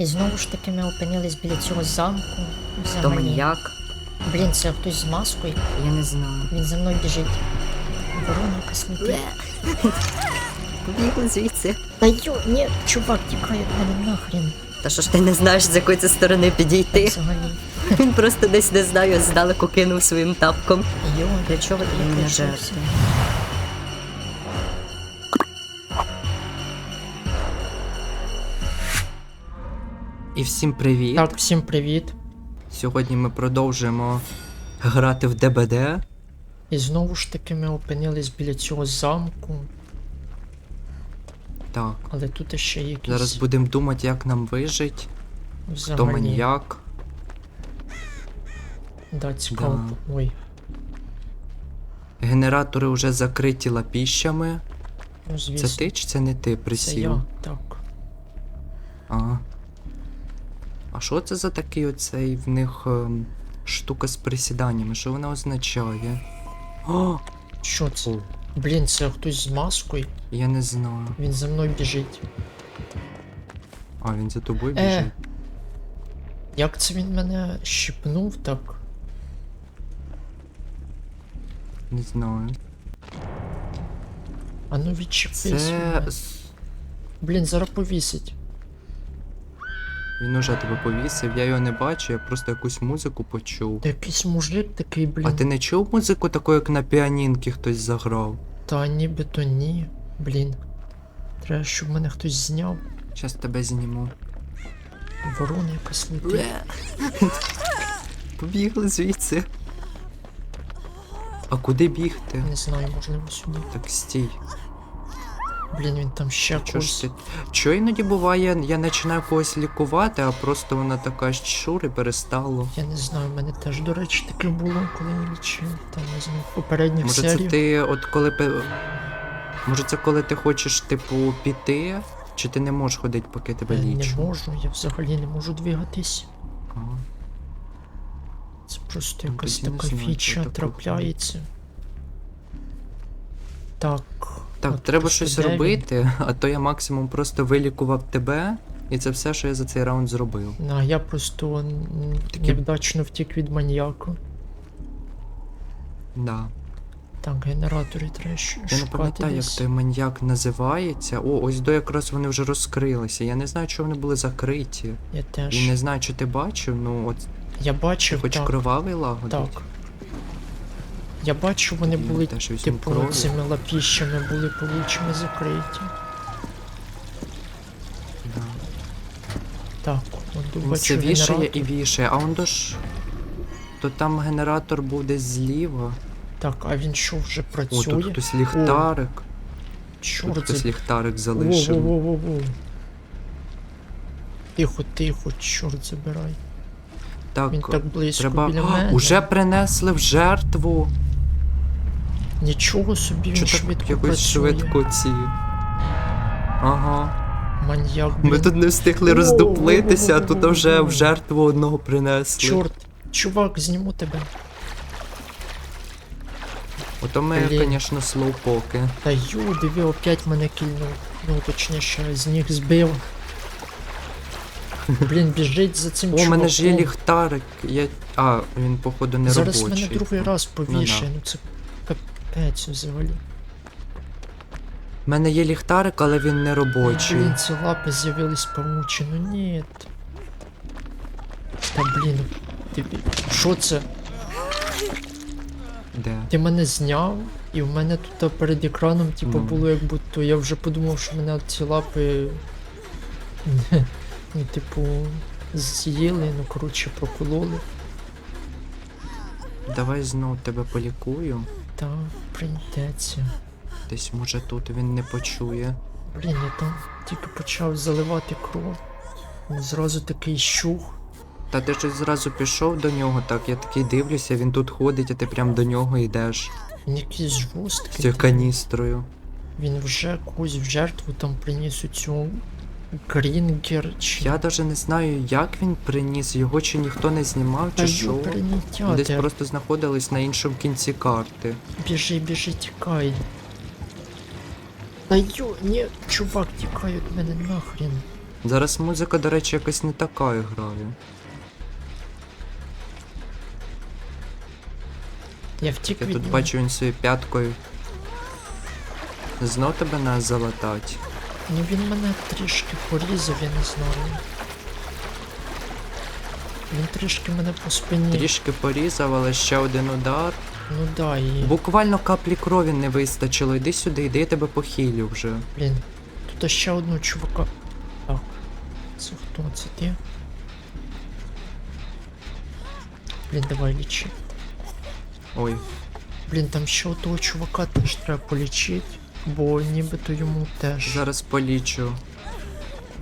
І знову ж таки ми опинились біля цього замку. То Взагалі. маньяк? Блін, це хтось з маскою. Я не знаю. Він за мною біжить. Ворона якась летить. Побігли звідси. Та йо, ні, чувак, тікай від мене нахрен. Та що ж ти не знаєш, з якої це сторони підійти? Взагалі. Він просто десь не знаю, здалеку кинув своїм тапком. Йо, Для чого ти я мене І всім привіт! Так, всім привіт. Сьогодні ми продовжуємо грати в ДБД. І знову ж таки ми опинились біля цього замку, Так, але тут ще якісь зараз будемо думати, як нам вижить, хто взагалі. маньяк. Да, цікаво. Ой, Генератори вже закриті лапіщами. ну звісно. Це ти чи це не ти Це я, так. А що це за такий оцей в них ем, штука з присіданнями? Що вона означає? О, Що це? Блін, це хтось з маскою. я не знаю. Він за мною біжить. А, він за тобою Е. біжить. Як це він мене щипнув так? Не знаю. А ну відчепись. Це. мене. Блін, зараз повісить. Він уже тебе повісив, я його не бачу, я просто якусь музику почув. Та якийсь мужик такий, блін. А ти не чув музику таку, як на піанінки хтось заграв? Та нібито ні. Блін. Треба, щоб мене хтось зняв. Щас тебе зніму. Ворона якась летить. Побігли звідси. А куди бігти? Не знаю, можливо сюди. Так стій. Блін, він там ще Чого когось. ти? Чого іноді буває, я починаю когось лікувати, а просто вона така щур і перестало. Я не знаю, в мене теж, до речі, таке було, коли я лічив. Там не знаю, в попередніх Може це серіях. ти от коли пе- Може це коли ти хочеш, типу, піти, чи ти не можеш ходити, поки тебе Я не лічу? можу, я взагалі не можу двигатись. Ага. Це просто Ну, якась тоді не така знаю, фіча трапляється. Так. Так, от треба щось де робити, а то я максимум просто вилікував тебе, і це все, що я за цей раунд зробив. Ну, А я просто м, Такі- невдачно втік від маньяка. Да. Так, генератори треба щ- Я не шукати пам'ятаю, як десь. той маньяк називається. О, ось до якраз вони вже розкрилися. Я не знаю, чого вони були закриті. Я теж. І не знаю, чи ти бачив, ну от Я бачив, хоч так, кровавий лагодить. так. Я бачу, вони були візьму типу крові. цими лапіщами були получими закриті. Да. Так, от Він все вішає генератор. і вішає, а он ж. То там генератор був десь зліва. Так, а він що вже працює? О, тут хтось ліхтарик. Тут Чорт, хтось ліхтарик залишив. Во-во-во-во-во. Тихо, тихо, чорт забирай. Так, Він так близько треба. біля мене. Уже принесли в жертву. Нічого собі він Чи швидко так якось працює. швидко ці. Ага. Маньяк, Ми тут не встигли роздуплитися, а тут вже в жертву одного принесли. Чорт, чувак, зніму тебе. Ото ми, Блін. звісно, слоупоки. Та ю, диви, опять мене кільнув. Ну, точніше, з них збив. Блін, біжить за цим О, у чуваком. мене ж є ліхтарик. Я... А, він, походу, не Зараз робочий. мене другий раз повішає, да. ну, це капець взагалі. У мене є ліхтарик, але він не робочий. Блін, ці лапи з'явились павучі, ну ні. Та блін, ти... Що це? Де? Ти мене зняв, і в мене тут перед екраном, типу, Ну. було як будто я вже подумав, що мене ці лапи. Ну, типу, з'їли, ну коротше, прокололи. Давай знов тебе полікую. Та прийдеться. Десь може тут він не почує. Блін, я там тільки почав заливати кров. Він Зразу такий щух. Та ти щось зразу пішов до нього, так я такий дивлюся, він тут ходить, а ти прям до нього йдеш. Він якийсь З жорсткий. цією каністрою. Він вже когось в жертву там приніс у цю Грінгер чи. Я навіть не знаю, як він приніс, його чи ніхто не знімав, Та чи що. ю, Десь де просто знаходились на іншому кінці карти. Біжи, біжи, тікай. Та ю, ні, чувак, тікай від мене нахрен. Зараз музика, до речі, якась не така грає. Я втік Я від тут нього. бачу він своєю п'яткою. Знов тебе нас залатать. Ну він мене трішки порізав, я не знаю. Він трішки мене по спині. Трішки порізав, але ще один удар. Ну да, і. Буквально каплі крові не вистачило. Йди сюди, йди я тебе похилю вже. Блін. Тут ще одного чувака. Так. Це хто? Це ти? Блін, давай лічи. Ой, Блін, там ще одного чувака теж треба полічити, бо нібито йому теж. зараз полічу.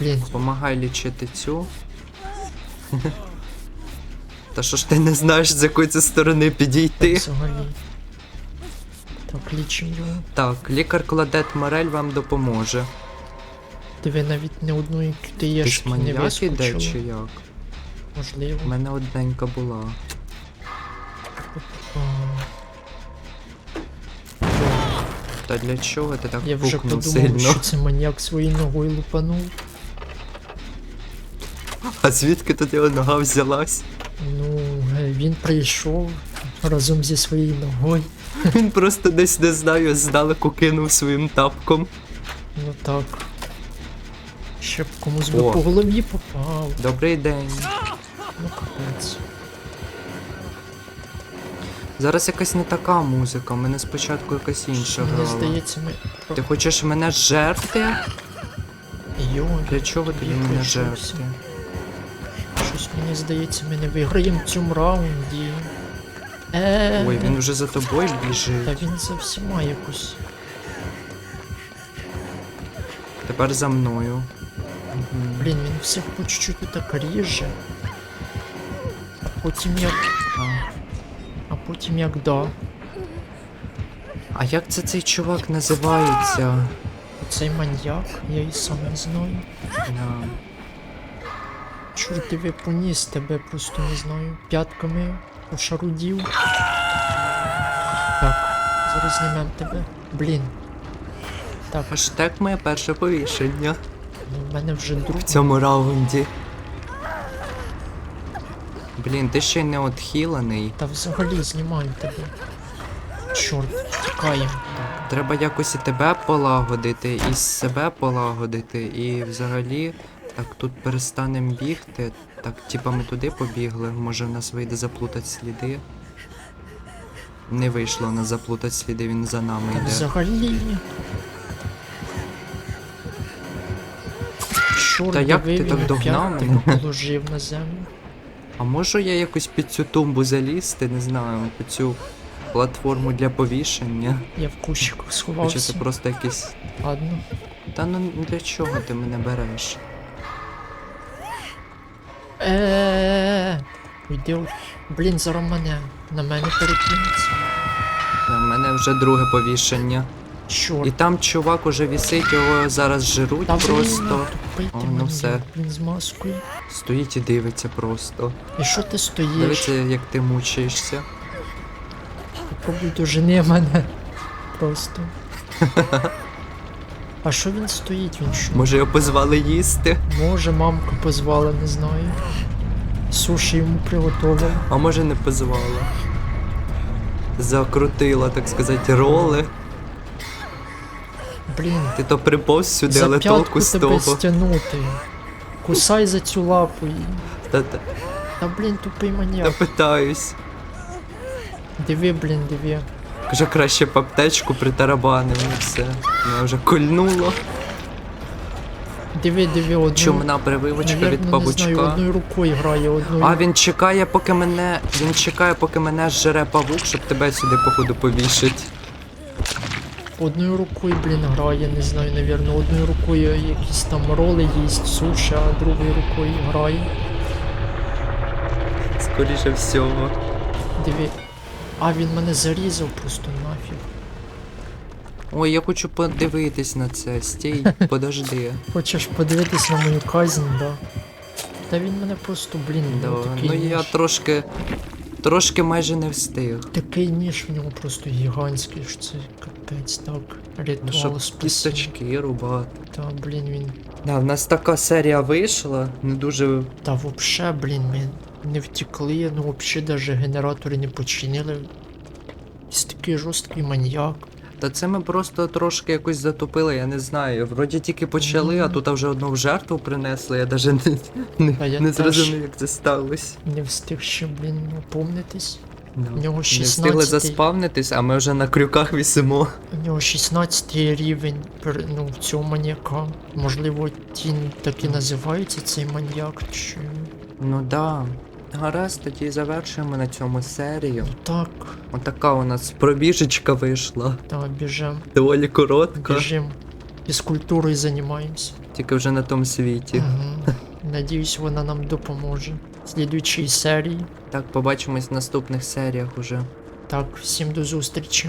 Блін, Помагай лічити цю. Та що ж ти не знаєш, з якої це сторони підійти? взагалі. Так, лічимо його. Так, лікар Кладет Морель вам допоможе. Диви, навіть не одної QTE-шки не маньяк іде чи як? Можливо. У мене одненька була. Та для чого ти так Я вже пукнув подумав, сильно? що це маньяк своєю ногою лупанув. А звідки тут його нога взялась? Ну, е, він прийшов разом зі своєю ногою. Він просто десь не знаю, здалеку кинув своїм тапком. Ну так. Щоб комусь би О. по голові попав. Добрий день. Ну капець. Зараз якась не така музика, у мене спочатку якась інша Мені грала. здається, ми. Ти хочеш мене жерти? Йо, Для чого тобі Я мене жерти? щось мені здається, ми не виграємо в цьому раунді. Е, Ой, він вже за тобою біжить. Та він за всіма якось. Тепер за мною. Блін, він всіх по чуть-чуть так ріже. А потім як. Потім як да. А як це цей чувак називається? Оцей маньяк, я і сам не знаю. Да. Чорт поніс тебе, просто не знаю. П'ятками пошарудів. Так, зараз знімем тебе. Блін. Так, Хаштег моє перше повішення ну в мене вже друг. в цьому раунді. Блін, ти ще не отхілений. Та взагалі знімаю тебе. Чорт, тікаємо. Треба якось і тебе полагодити, і себе полагодити, і взагалі. Так, тут перестанем бігти. Так, типа ми туди побігли, може в нас вийде заплутати сліди. Не вийшло у нас заплутати сліди, він за нами Та йде. взагалі. Чорт, Та як ти так догнав мене? положив на землю. А можу я якось під цю тумбу залізти, не знаю, під цю платформу для повішення? Я в кущиках Чи сховався. це просто якийсь. Ладно. Та ну для чого ти мене береш? Е. От. Блін, зараз мене. На мене перекинеться. У мене вже друге повішення. Чорт. І там чувак уже вісить, його зараз жируть Та просто. тупий О, ну все. Блін, з маскою. Стоїть і дивиться просто. І що ти стоїш? Дивиться, як ти мучаєшся. Попробуй дожени мене. Просто. А що він стоїть? Він що? Може його позвали їсти? Може, мамку позвала, не знаю. Суші йому приготував. А може не позвала. Закрутила, так сказати, роли. Блін, Ти то приповз сюди, за але толку з тебе того. стягнути. Кусай за цю лапу. і- Та, та, Та блін, тупий та питаюсь. Диви, блін, диви. Каже, краще б аптечку притарабанив і все. Мене вже кольнуло. Диви, диви, одну. Чумна прививочка від Навірно, не знаю, павучка. одною рукою грає, одною. А він чекає, поки мене. Він чекає, поки мене зжере павук, щоб тебе сюди, походу, повішить. Одною рукою, блін, грає, не знаю, навірно, одною рукою якісь там роли їсть, суші, а другою рукою грає. Скоріше всього. Диви. А він мене зарізав просто нафіг. Ой, я хочу подивитись на це. Стій, подожди. Хочеш подивитись на мою казнь, да? Та він мене просто, блін, Да, ну, такий ну я трошки. Трошки майже не встиг. Такий ніж в нього просто гігантський, що це капець, так. Ну, Ритуал щоб спасіння. кісточки рубати. Та, блін, він Да, в нас така серія вийшла, не дуже. Та вообще, блін, ми не втекли, ну вообще даже генератори не починили. Якийсь такий жорсткий маньяк. Та це ми просто трошки якось затопили, я не знаю. Вроді тільки почали, а тут вже одну в жертву принесли, я навіть не, не, я не теж. зрозумів, як це сталося. Не встиг ще, блін, опомнитись. Да. В нього Не встигли 16 заспавнитись, а ми вже на крюках вісимо. У нього 16 рівень пер- ну, цього маньяка. Можливо, тін так і називається цей маньяк, чи. Ну да. Гаразд, тоді завершуємо на цьому серію. Так, Отака у нас пробіжечка вийшла. та біжем, Доволі коротка, біжим. Фізкультурою займаємося. тільки вже на тому світі. Угу. Надіюсь, вона нам допоможе. В слідуючій серії. Так, побачимось в наступних серіях уже. Так, всім до зустрічі.